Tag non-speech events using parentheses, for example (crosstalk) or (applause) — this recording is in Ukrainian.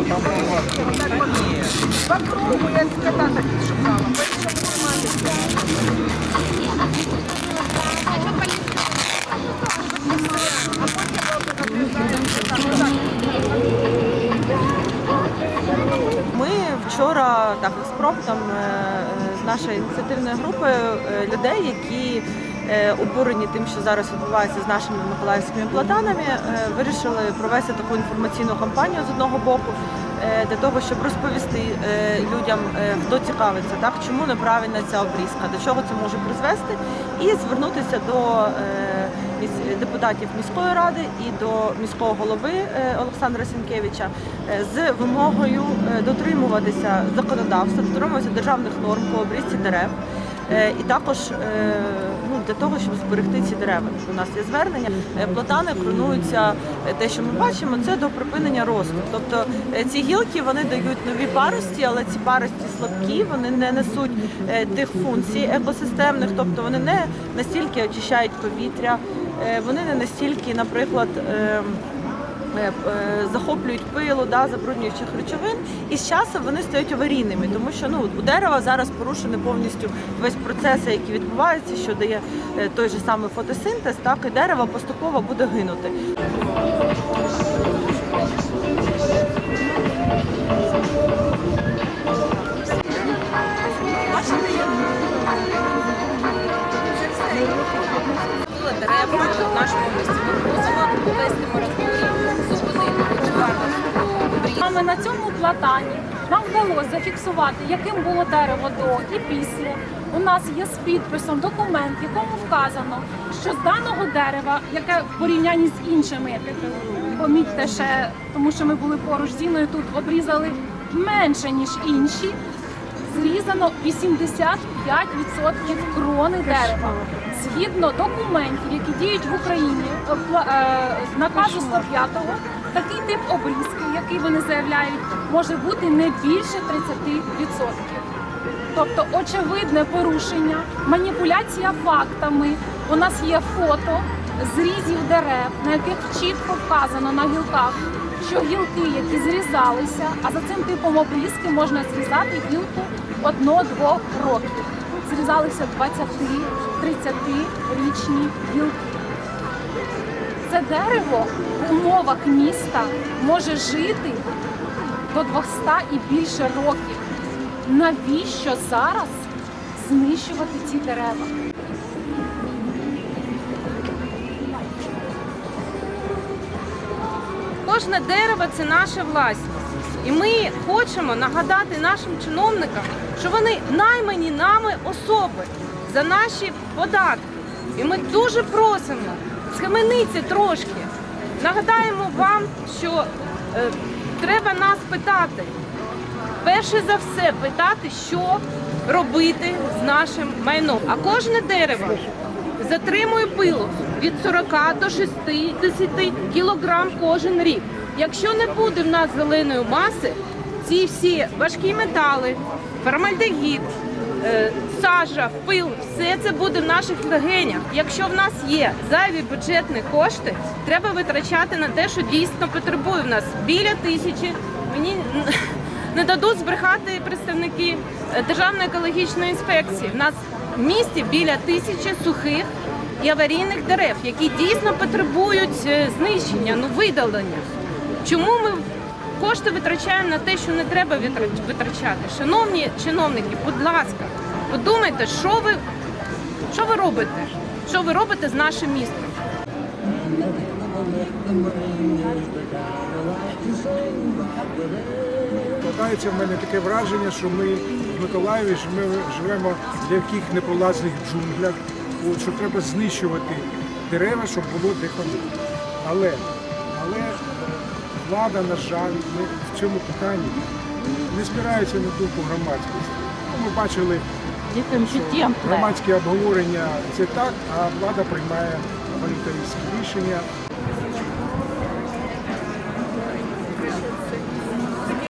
Ми вчора так експромтом е, з нашої ініціативної групи е, людей, які е, обурені тим, що зараз відбувається з нашими миколаївськими платанами, е, вирішили провести таку інформаційну кампанію з одного боку. е, Для того щоб розповісти е, людям, е, хто цікавиться, так чому неправильна ця обрізка, до чого це може призвести, і звернутися до е, депутатів міської ради і до міського голови е, Олександра Сінкевича е, з вимогою е, дотримуватися законодавства, дотримуватися державних норм по обрізці дерев. Е, І також е, ну, для того, щоб зберегти ці дерева. У нас є звернення. Е, Платани кронуються, е, те, що ми бачимо, це до припинення росту. Тобто ці гілки вони дають нові парості, але ці парості слабкі, вони не несуть тих функцій екосистемних, тобто вони не настільки очищають повітря, вони не настільки, наприклад. Е, е, захоплюють пилу, да, забруднюючих речовин, і з часом вони стають аварійними, тому що ну, у дерева зараз порушений повністю весь процес, який відбувається, що дає е, той же самий фотосинтез, так і дерево поступово буде гинути. Дерева в нашому місті. Ми просимо ввести на цьому платані нам вдалося зафіксувати, яким було дерево до і після. У нас є з підписом документ, в якому вказано, що з даного дерева, яке в порівнянні з іншими, помітьте ще, тому що ми були поруч з Іною, тут обрізали менше ніж інші. Зрізано 85% крони дерева. Згідно документів, які діють в Україні, е, е, наказу 105-го, такий тип обрізки, який вони заявляють, може бути не більше 30%. Тобто очевидне порушення, маніпуляція фактами. У нас є фото зрізів дерев, на яких чітко вказано на гілках, що гілки, які зрізалися, а за цим типом обрізки можна зрізати гілку одно-двох років. Зрізалися 20-30 річні гілки. Це дерево в умовах міста може жити до 200 і більше років. Навіщо зараз знищувати ці дерева? Кожне дерево це наша власність. І ми хочемо нагадати нашим чиновникам, що вони наймані нами особи за наші податки. І ми дуже просимо схаменіться трошки. Нагадаємо вам, що е, треба нас питати. Перше за все питати, що робити з нашим майном. А кожне дерево затримує пилу від 40 до 60 кілограм кожен рік. Якщо не буде в нас зеленої маси, ці всі важкі метали, формальдегід, е, сажа, пил, все це буде в наших легенях. Якщо в нас є зайві бюджетні кошти, треба витрачати на те, що дійсно потребує в нас біля тисячі. Мені (laughs) не дадуть збрехати представники е, Державної екологічної інспекції. У нас в місті біля тисячі сухих і аварійних дерев, які дійсно потребують е, знищення, ну видалення. Чому ми кошти витрачаємо на те, що не треба витрачати? Шановні чиновники, будь ласка, подумайте, що ви, що ви робите? Що ви робите з нашим містом? Складається в мене таке враження, що ми в Миколаєві що ми живемо в яких непролазних джунглях, що треба знищувати дерева, щоб було де. Але, влада, на жаль, не, в цьому питанні не спирається на думку громадськості. Ну, Ми бачили, що громадські обговорення це так, а влада приймає авторитарські рішення.